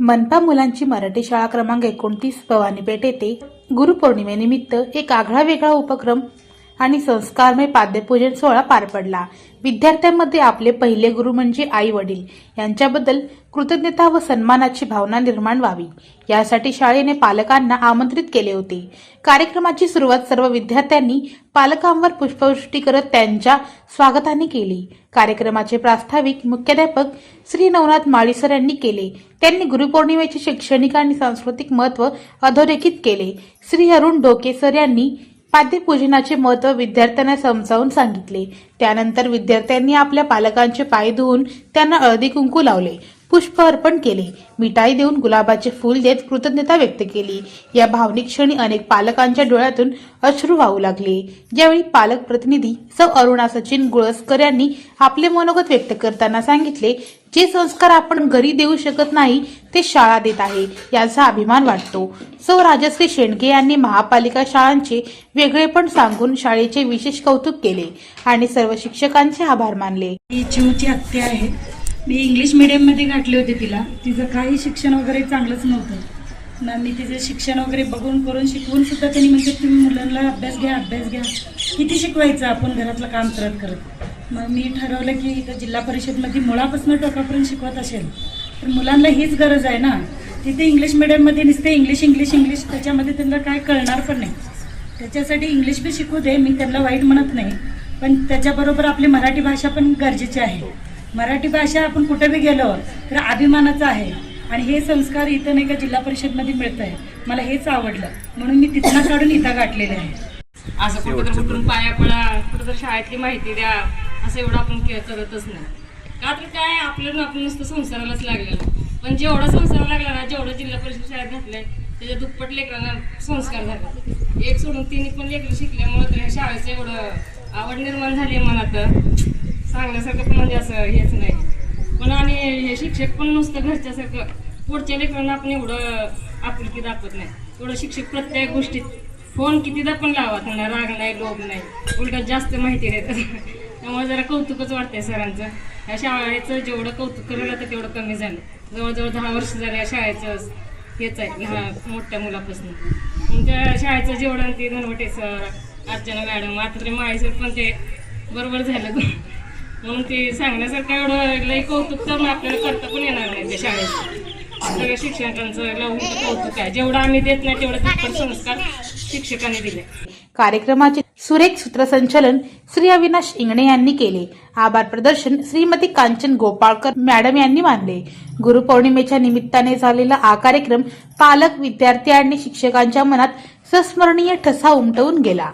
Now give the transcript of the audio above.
मनपा मुलांची मराठी शाळा क्रमांक एकोणतीस भवानीपेठ येथे गुरुपौर्णिमेनिमित्त एक आगळा वेगळा उपक्रम आणि संस्कारमय पाद्यपूजन सोहळा पार पडला. विद्यार्थ्यांमध्ये आपले पहिले गुरु म्हणजे आई वडील. यांच्याबद्दल कृतज्ञता व सन्मानाची भावना निर्माण व्हावी. यासाठी शाळेने पालकांना आमंत्रित केले होते. कार्यक्रमाची सुरुवात सर्व विद्यार्थ्यांनी पालकांवर पुष्पवृष्टी करत त्यांच्या स्वागताने केली. कार्यक्रमाचे प्रास्ताविक मुख्याध्यापक श्री नवनाथ माळीसर यांनी केले. त्यांनी गुरुपौर्णिमेचे शैक्षणिक आणि सांस्कृतिक महत्त्व अधोरेखित केले. श्री अरुण डोकेसर यांनी पाद्यपूजनाचे महत्त्व विद्यार्थ्यांना समजावून सांगितले. त्यानंतर विद्यार्थ्यांनी आपल्या पालकांचे पाय धुवून त्यांना हळदी कुंकू लावले. पुष्प अर्पण केले. मिठाई देऊन गुलाबाचे फूल देत कृतज्ञता व्यक्त केली. या भावनिक क्षणी अनेक पालकांच्या डोळ्यातून अश्रू वाहू लागले. यावेळी पालक प्रतिनिधी सौ अरुणा सचिन गुळसकर यांनी आपले मनोगत व्यक्त करताना सांगितले जे संस्कार आपण घरी देऊ शकत नाही ते शाळा देत आहे. याचा अभिमान वाटतो. सौ राजश्री शेंडगे यांनी महापालिका शाळांचे वेगळेपण सांगून शाळेचे विशेष कौतुक केले आणि सर्व शिक्षकांचे आभार मानले. जीवची हत्या आहे. मी इंग्लिश मिडियममध्ये घातले होते तिला. तिचं काही शिक्षण वगैरे चांगलंच नव्हतं. ना मी तिचं शिक्षण वगैरे बघून करून शिकवून सुद्धा त्यांनी म्हणजे तुम्ही मुलांना अभ्यास घ्या अभ्यास घ्या. किती शिकवायचं आपण घरातलं काम करत करत? मग मी ठरवलं की इथं जिल्हा परिषदमध्ये मुळापासून टोकापर्यंत शिकवत असेल. तर मुलांना हीच गरज आहे ना. तिथे इंग्लिश मिडियममध्ये नुसते इंग्लिश इंग्लिश इंग्लिश त्याच्यामध्ये त्यांना काय कळणार पण नाही. त्याच्यासाठी इंग्लिश बी शिकू दे. मी त्यांना वाईट म्हणत नाही. पण त्याच्याबरोबर आपली मराठी भाषा पण गरजेची आहे. मराठी भाषा आपण कुठे बी गेलो तर अभिमानाचं आहे. आणि हे संस्कार इथं नाही का जिल्हा परिषदमध्ये मिळत आहे मला हेच आवडलं. म्हणून मी तिथनं काढून इथं गाठलेलं आहे. असं कुठं तर उठून पाया पडा. कुठं तर शाळेतली माहिती द्या. असं एवढं आपण के- करतच नाही. का तर काय आपल्याला आपण नुसतं संसारालाच लागलेलं पण जेवढा संसार लागला ना जेवढं जिल्हा परिषद शाळेत घातलंय त्याच्या दुप्पट लेकरांना संस्कार झाले. एक सोडून तिन्ही पण लेकरं शिकल्यामुळं तर ह्या शाळेचं एवढं आवड निर्माण झाली आहे मनात. सांगण्यासारखं पण म्हणजे असं हेच नाही. पण आणि हे शिक्षक पण नुसतं घरच्यासारखं पुढच्या लेकरांना आपण एवढं आपुलकी दाखवत नाही. एवढं शिक्षक प्रत्येक गोष्टीत फोन कितीदा पण लावा त्यांना राग नाही लोभ नाही. उलट जास्त माहिती देतात. त्यामुळे जरा कौतुकच वाटतंय सरांचं. या शाळेचं जेवढं कौतुक करायला तर तेवढं कमी झालं. जवळजवळ दहा वर्ष झाले या शाळेचं हेच आहे लहान मोठ्या मुलापासून. त्या शाळेचं जेवढं ते धनवटे सर अर्चना मॅडम आता तरी माळी सर पण ते बरोबर झालं म्हणून ते सांगण्यासारखं एवढं लई कौतुक तर आपल्याला करता पण येणार नाही त्या शाळेत. सगळ्या शिक्षकांचं लवून कौतुक आहे. जेवढं आम्ही देत नाही तेवढं तितपट संस्कार शिक्षकांनी दिले. कार्यक्रमाचे सुरेख सूत्रसंचालन श्री अविनाश इंगणे यांनी केले. आभार प्रदर्शन श्रीमती कांचन गोपाळकर मॅडम यांनी मानले. गुरुपौर्णिमेच्या निमित्ताने झालेला हा कार्यक्रम पालक विद्यार्थी आणि शिक्षकांच्या मनात संस्मरणीय ठसा उमटवून गेला.